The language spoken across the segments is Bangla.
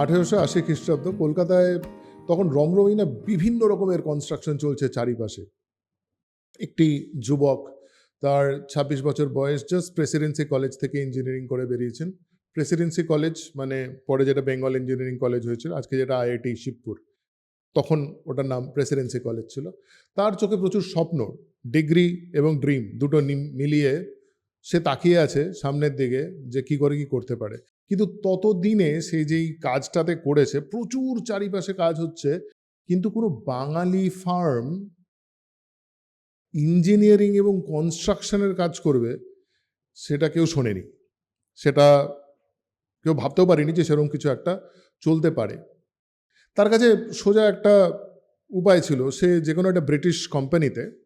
আঠেরোশো আশি খ্রিস্টাব্দ কলকাতায় তখন রমরমিনা বিভিন্ন রকমের কনস্ট্রাকশন চলছে চারিপাশে। একটি যুবক তার ছাব্বিশ বছর বয়স জাস্ট প্রেসিডেন্সি কলেজ থেকে ইঞ্জিনিয়ারিং করে বেরিয়েছেন। প্রেসিডেন্সি কলেজ মানে পরে যেটা বেঙ্গল ইঞ্জিনিয়ারিং কলেজ হয়েছিল, আজকে যেটা আইআইটি শিবপুর। তখন ওটার নাম প্রেসিডেন্সি কলেজ ছিল। তার চোখে প্রচুর স্বপ্ন ডিগ্রি এবং ড্রিম দুটো মিলিয়ে সে তাকিয়ে আছে সামনের দিকে যে কি করে কি করতে পারে। কিন্তু ততদিনে সে যেই কাজটাতে করেছে, প্রচুর চারিপাশে কাজ হচ্ছে, কিন্তু কোনো বাঙালি ফার্ম ইঞ্জিনিয়ারিং এবং কনস্ট্রাকশনের কাজ করবে, সেটা কেউ শোনেনি। সেটা কেউ ভাবতেও পারেনি যে সেরকম কিছু একটা চলতে পারে। তার কাছে সোজা একটা উপায় ছিল, সে যে কোনো একটা ব্রিটিশ কোম্পানিতে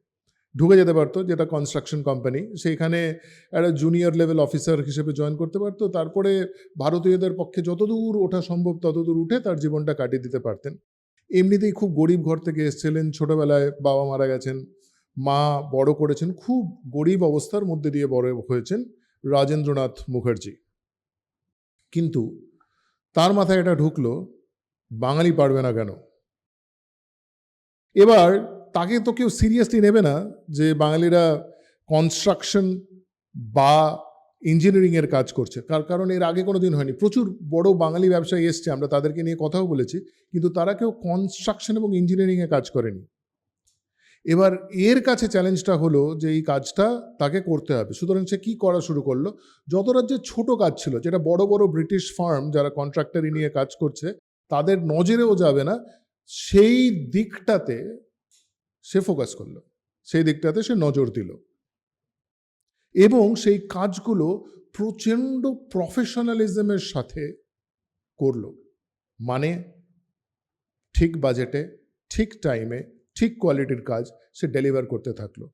ঢুকে যেতে পারতো, যেটা কনস্ট্রাকশন কোম্পানি সেইখানে একটা জুনিয়র লেভেল অফিসার হিসেবে জয়েন করতে পারতো। তারপরে ভারতীয়দের পক্ষে যতদূর ওঠা সম্ভব ততদূর উঠে তার জীবনটা কাটিয়ে দিতে পারতেন। এমনিতেই খুব গরিব ঘর থেকে এসেছিলেন, ছোটোবেলায় বাবা মারা গেছেন, মা বড় করেছেন, খুব গরিব অবস্থার মধ্যে দিয়ে বড় হয়েছেন রাজেন্দ্রনাথ মুখার্জি। কিন্তু তার মাথায় এটা ঢুকলো, বাঙালি পারবে না কেন? এবার তাকে তো কেউ সিরিয়াসলি নেবে না যে বাঙালিরা কনস্ট্রাকশন বা ইঞ্জিনিয়ারিংয়ের কাজ করছে। তার কারণ এর আগে কোনো দিন হয়নি। প্রচুর বড় বাঙালি ব্যবসায়ী এসছে, আমরা তাদেরকে নিয়ে কথাও বলেছি, কিন্তু তারা কেউ কনস্ট্রাকশন এবং ইঞ্জিনিয়ারিংয়ে কাজ করেনি। এবার এর কাছে চ্যালেঞ্জটা হলো যে এই কাজটা তাকে করতে হবে। সুতরাং সে কী করা শুরু করল? যত রাজ্যে ছোট কাজ ছিল, যেটা বড় বড় ব্রিটিশ ফার্ম যারা কন্ট্রাক্টারি নিয়ে কাজ করছে, তাদের নজরেও যাবে না। সেই দিকটাতে সে ফোকাস করল। সেই দিকটাতে সে নজর দিল। এবং সেই কাজগুলো প্রচণ্ড প্রফেশনালিজমের সাথে করল। মানে ঠিক বাজেটে ঠিক টাইমে ঠিক কোয়ালিটির কাজ সে ডেলিভার করতে থাকল।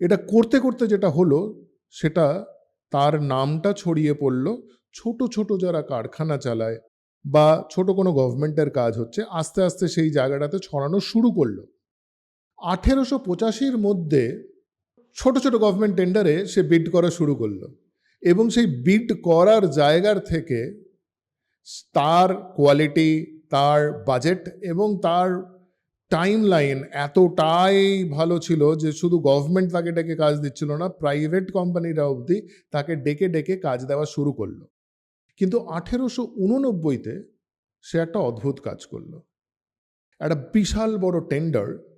এটা করতে করতে যেটা হলো, সেটা তার নামটা ছড়িয়ে পড়ল। ছোট ছোট যারা কারখানা চালায় বা ছোট কোনো গভর্নমেন্টের কাজ হচ্ছে, আস্তে আস্তে সেই জায়গাটাতে ছড়ানো শুরু করল। আঠেরোশো পঁচাশির মধ্যে ছোট ছোট গভর্নমেন্ট টেন্ডারে সে বিড করা শুরু করল এবং সেই বিড করার জায়গার থেকে তার কোয়ালিটি তার বাজেট এবং তার টাইম লাইন এতটাই ভালো ছিল যে শুধু গভর্নমেন্ট তাকে ডেকে কাজ দিচ্ছিল না প্রাইভেট কোম্পানিরা অবধি তাকে ডেকে ডেকে কাজ দেওয়া শুরু করল। কিন্তু আঠেরোশো উননব্বইতে সে একটা অদ্ভুত কাজ করল। একটা বিশাল বড় টেন্ডার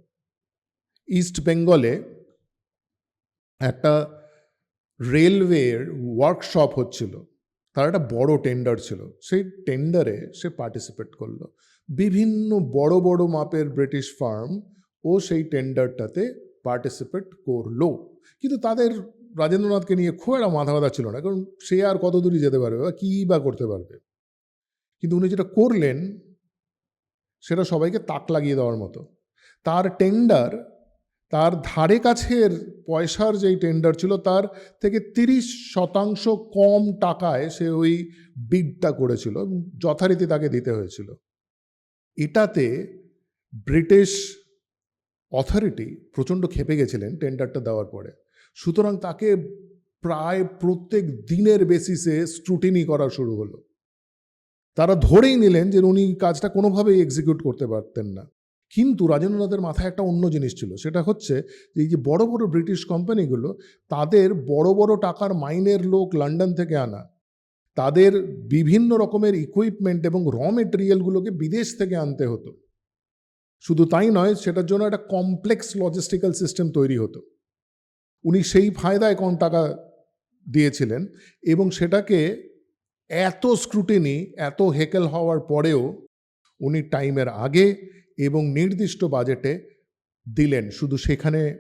ইস্ট বেঙ্গলে একটা রেলওয়ের ওয়ার্কশপ হচ্ছিল। তার একটা বড় টেন্ডার ছিল। সেই টেন্ডারে সে পার্টিসিপেট করল। বিভিন্ন বড় বড় মাপের ব্রিটিশ ফার্ম ও সেই টেন্ডারটাতে পার্টিসিপেট করল। কিন্তু তাদের রাজেন্দ্রনাথকে নিয়ে খুব একটা মাথা ব্যথা ছিল না। কারণ সে আর কত দূরই যেতে পারবে বা কী বা করতে পারবে। কিন্তু উনি যেটা করলেন, সেটা সবাইকে তাক লাগিয়ে দেওয়ার মতো। তার টেন্ডার তার ধারে কাছের পয়সার যেই টেন্ডার ছিল, তার থেকে তিরিশ শতাংশ কম টাকায় সে ওই বিডটা করেছিল যথারীতি তাকে দিতে হয়েছিল। এটাতে ব্রিটিশ অথরিটি প্রচণ্ড খেপে গেছিলেন টেন্ডারটা দেওয়ার পরে। সুতরাং তাকে প্রায় প্রত্যেক দিনের বেসিসে স্ক্রুটিনি করা শুরু হলো। তারা ধরেই নিলেন যে উনি কাজটা কোনোভাবেই এক্সিকিউট করতে পারতেন না। কিন্তু রাজেন্দ্রনাথের মাথায় একটা অন্য জিনিস ছিল। সেটা হচ্ছে যে এই যে বড় বড় ব্রিটিশ কোম্পানিগুলো তাদের বড় বড় টাকার মাইনের লোক লন্ডন থেকে আনা, তাদের বিভিন্ন রকমের ইকুইপমেন্ট এবং র মেটেরিয়ালগুলোকে বিদেশ থেকে আনতে হতো। শুধু তাই নয়, সেটার জন্য একটা কমপ্লেক্স লজিস্টিক্যাল সিস্টেম তৈরি হতো। উনি সেই ফায়দায় কম টাকা দিয়েছিলেন এবং সেটাকে এত স্ক্রুটিনি এত হেকেল হওয়ার পরেও উনি টাইমের আগে এবং নির্দিষ্ট বাজেটে দিলেন। শুধু সেখানে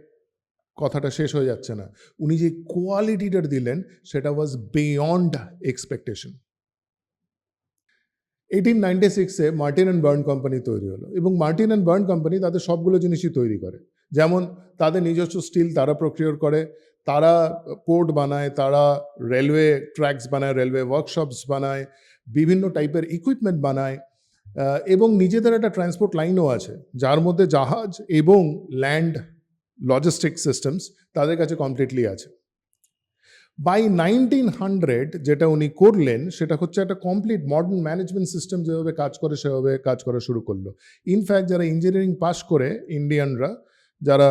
কথাটা শেষ হয়ে যাচ্ছে না। উনি যে কোয়ালিটিটা দিলেন, সেটা was beyond expectation eighteen ninety সিক্সে মার্টিন অ্যান্ড বার্ন কোম্পানি তৈরি হলো এবং মার্টিন অ্যান্ড বার্ন কোম্পানি তাদের সবগুলো জিনিসই তৈরি করে। যেমন তাদের নিজস্ব স্টিল তারা প্রক্রিয়র করে, তারা পোর্ট বানায়, তারা রেলওয়ে ট্র্যাকস বানায় রেলওয়ে ওয়ার্কশপস বানায়, বিভিন্ন টাইপের ইকুইপমেন্ট বানায়। এবং নিজেদের একটা ট্রান্সপোর্ট লাইনও আছে, যার মধ্যে জাহাজ এবং ল্যান্ড লজিস্টিক সিস্টেমস তাদের কাছে কমপ্লিটলি আছে। বাই নাইনটিন হান্ড্রেড যেটা উনি করলেন, সেটা হচ্ছে একটা কমপ্লিট মডার্ন ম্যানেজমেন্ট সিস্টেম যেভাবে কাজ করে, সেভাবে কাজ করা শুরু করল। ইনফ্যাক্ট যারা ইঞ্জিনিয়ারিং পাশ করে ইন্ডিয়ানরা যারা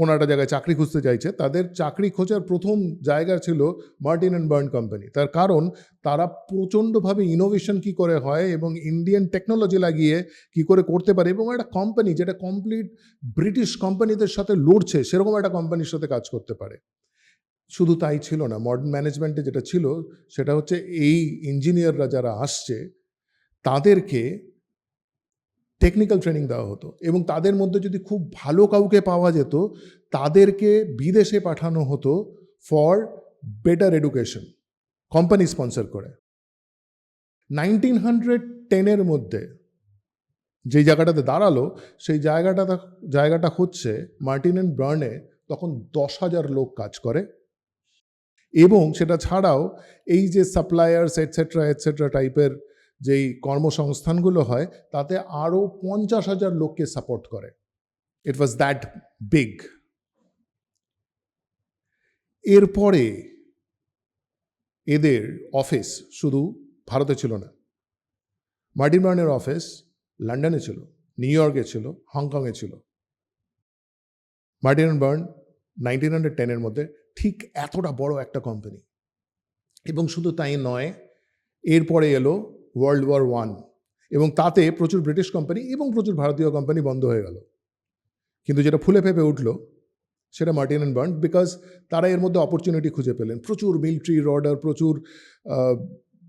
কোনো একটা জায়গায় চাকরি খুঁজতে চাইছে, তাদের চাকরি খোঁজার প্রথম জায়গা ছিল মার্টিন অ্যান্ড বার্ন কোম্পানি তার কারণ, তারা প্রচণ্ডভাবে ইনোভেশন কি করে হয় এবং ইন্ডিয়ান টেকনোলজি লাগিয়ে কি করে করতে পারে এবং একটা কোম্পানি যেটা কমপ্লিট ব্রিটিশ কোম্পানিদের সাথে লড়ছে, সেরকম একটা কোম্পানির সাথে কাজ করতে পারে। শুধু তাই ছিল না মডার্ন ম্যানেজমেন্টে যেটা ছিল, সেটা হচ্ছে এই ইঞ্জিনিয়াররা যারা আসছে, তাদেরকে টেকনিক্যাল ট্রেনিং দেওয়া হতো এবং তাদের মধ্যে যদি খুব ভালো কাউকে পাওয়া যেত, তাদেরকে বিদেশে পাঠানো হতো for better education company sponsor করে। নাইনটিন হান্ড্রেড টেনের মধ্যে যেই জায়গাটাতে দাঁড়াল, সেই জায়গাটা জায়গাটা হচ্ছে মার্টিন অ্যান্ড বার্নে তখন দশ হাজার লোক কাজ করে এবং সেটা ছাড়াও এই যে সাপ্লায়ার্স এটসেট্রা এটসেট্রা টাইপের যেই কর্মসংস্থানগুলো হয়, তাতে আরও পঞ্চাশ হাজার লোককে সাপোর্ট করে। ইট ওয়াজ দ্যাট বিগ এরপরে এদের অফিস শুধু ভারতে ছিল না। মার্টিন বার্নের অফিস লন্ডনে ছিল, নিউ ইয়র্কে ছিল, হংকংয়ে ছিল। মার্টিন বার্ন নাইনটিন হান্ড্রেড টেনের মধ্যে ঠিক এতটা বড় একটা কোম্পানি এবং শুধু তাই নয়, এরপরে এলো ওয়ার্ল্ড ওয়ার ওয়ান এবং তাতে প্রচুর ব্রিটিশ কোম্পানি এবং প্রচুর ভারতীয় কোম্পানি বন্ধ হয়ে গেল। কিন্তু যেটা ফুলে ফেপে উঠল, সেটা মার্টিন অ্যান্ড বার্ন বিকজ তারা এর মধ্যে অপরচুনিটি খুঁজে পেলেন। প্রচুর মিলিটারি অর্ডার প্রচুর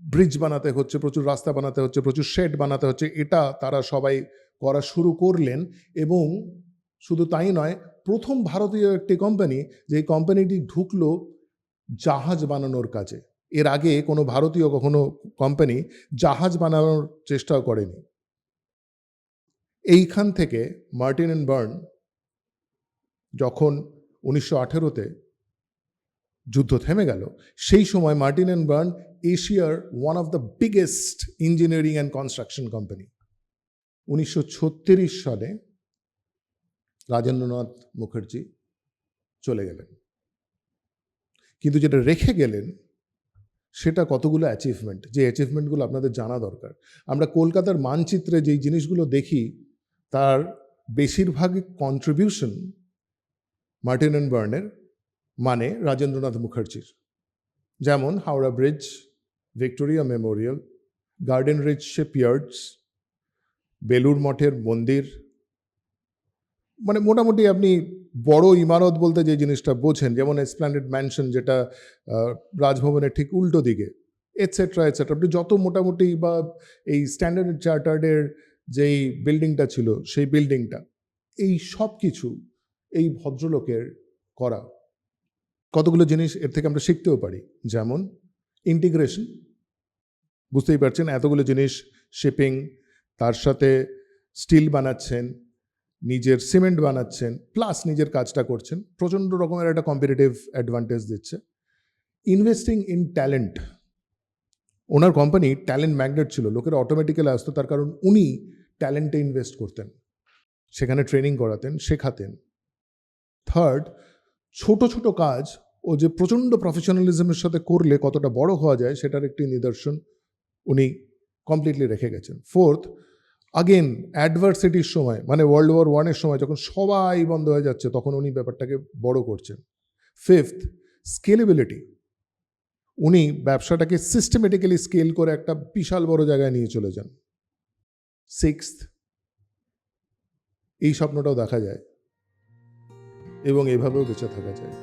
ব্রিজ বানাতে হচ্ছে, প্রচুর রাস্তা বানাতে হচ্ছে, প্রচুর শেড বানাতে হচ্ছে। এটা তারা সবাই করা শুরু করলেন এবং শুধু তাই নয়, প্রথম ভারতীয় একটি কোম্পানি যে কোম্পানিটি ঢুকলো জাহাজ বানানোর কাজে। এর আগে কোনো ভারতীয় কখনো কোম্পানি জাহাজ বানানোর চেষ্টাও করেনি। এইখান থেকে মার্টিন অ্যান্ড বার্ন যখন উনিশশো আঠেরোতে যুদ্ধ থেমে গেল, সেই সময় মার্টিন অ্যান্ড বার্ন এশিয়ার one of the biggest engineering and construction company উনিশশো ছত্রিশ সালে রাজেন্দ্রনাথ মুখার্জি চলে গেলেন। কিন্তু যেটা রেখে গেলেন সেটা কতগুলো অ্যাচিভমেন্ট যে অ্যাচিভমেন্টগুলো আপনাদের জানা দরকার। আমরা কলকাতার মানচিত্রে যেই জিনিসগুলো দেখি, তার বেশিরভাগই কন্ট্রিবিউশন মার্টিন অ্যান্ড বার্নের মানে রাজেন্দ্রনাথ মুখার্জির। যেমন Howrah bridge, Victoria memorial, garden reach shipyards Belur মঠের মন্দির। মানে মোটামুটি আপনি বড় ইমারত বলতে যে জিনিসটা বোঝেন, যেমন এসপ্ল্যানেড ম্যানশন যেটা রাজভবনের ঠিক উল্টো দিকে এটসেট্রা এটসেট্রা আপনি যত মোটামুটি বা এই স্ট্যান্ডার্ড চার্টার্ডের যেই বিল্ডিংটা ছিল, সেই বিল্ডিংটা এই সব কিছু এই ভদ্রলোকের করা। কতগুলো জিনিস এর থেকে আমরা শিখতেও পারি, যেমন ইন্টিগ্রেশন বুঝতেই পারছেন, এতগুলো জিনিস শিপিং তার সাথে স্টিল বানাচ্ছেন নিজের সিমেন্ট বানাচ্ছেন প্লাস নিজের কাজটা করছেন, প্রচণ্ড রকমের একটা কম্পিটিটিভ অ্যাডভান্টেজ দিচ্ছে। ইনভেস্টিং ইন ট্যালেন্ট ওনার কোম্পানি ট্যালেন্ট ম্যাগনেট ছিল, লোকের অটোমেটিক্যালি আসতো, তার কারণ উনি ট্যালেন্টে ইনভেস্ট করতেন, সেখানে ট্রেনিং করাতেন, শেখাতেন। থার্ড ছোট ছোট কাজ, ও যে প্রচণ্ড প্রফেশনালিজমের সাথে করলে কতটা বড় হওয়া যায়, সেটার একটি নিদর্শন উনি কমপ্লিটলি রেখে গেছেন। ফোর্থ আগেন অ্যাডভার্সিটির সময় মানে ওয়ার্ল্ড ওয়ার ওয়ানের সময় যখন সবাই বন্ধ হয়ে যাচ্ছে, তখন উনি ব্যাপারটাকে বড় করছেন। ফিফথ স্কেলেবিলিটি উনি ব্যবসাটাকে সিস্টেমেটিক্যালি স্কেল করে একটা বিশাল বড় জায়গায় নিয়ে চলে যান। সিক্সথ এই স্বপ্নটাও দেখা যায় এবং এভাবেও বেঁচে থাকা যায়।